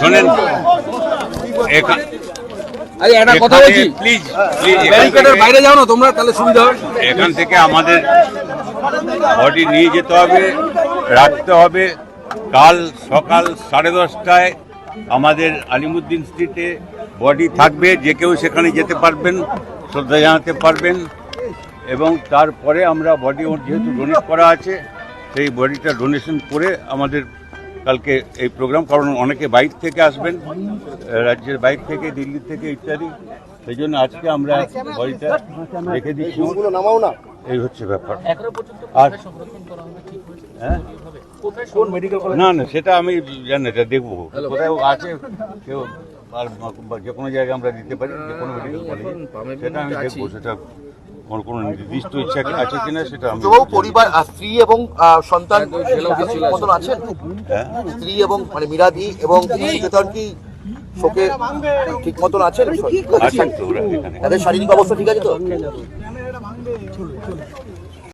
শোনেন আরে একটা কথা বলছি। প্লিজ প্লিজ এখান ব্যারিকেডের থেকে- বাইরে যাও না তোমরা তাহলে সুবিধা হবে। এখান থেকে আমাদের বডি নিয়ে যেতে হবে রাখতে হবে। কাল সকাল সাড়ে দশটায় আমাদের আলিমুদ্দিন স্ট্রিটে বডি থাকবে যে কেউ সেখানে যেতে পারবেন শ্রদ্ধা জানাতে পারবেন। এবং তারপরে আমরা বডি যেহেতু ডোনেট করা আছে সেই বডিটা ডোনেশন করে আমাদের কালকে এই প্রোগ্রাম কারণ অনেকে বাইরে থেকে আসবেন রাজ্যের বাইরে থেকে দিল্লি থেকে ইত্যাদি। সেই জন্য আজকে আমরা বডিটা রেখে দিচ্ছি। এই হচ্ছে ব্যাপার। আর হ্যাঁ? না না সেটা আমি জানি না, এটা দেখব। কোথায় আছে কেউ আর যে কোনো জায়গায় আমরা দিতে পারি যে কোনো মেডিকেল কলেজে সেটা আমি দেখব সেটা আমার কোনো নির্দিষ্ট ইচ্ছা আছে কিনা সেটা আমি পরিবার স্ত্রী এবং আহ, সন্তান ঠিক মতন আছেন? হ্যাঁ। স্ত্রী এবং মানে মিরাদি এবং নিকেতন কি শোকে ঠিক মতন আছে আছেন তো তাদের শারীরিক অবস্থা ঠিক আছে তো?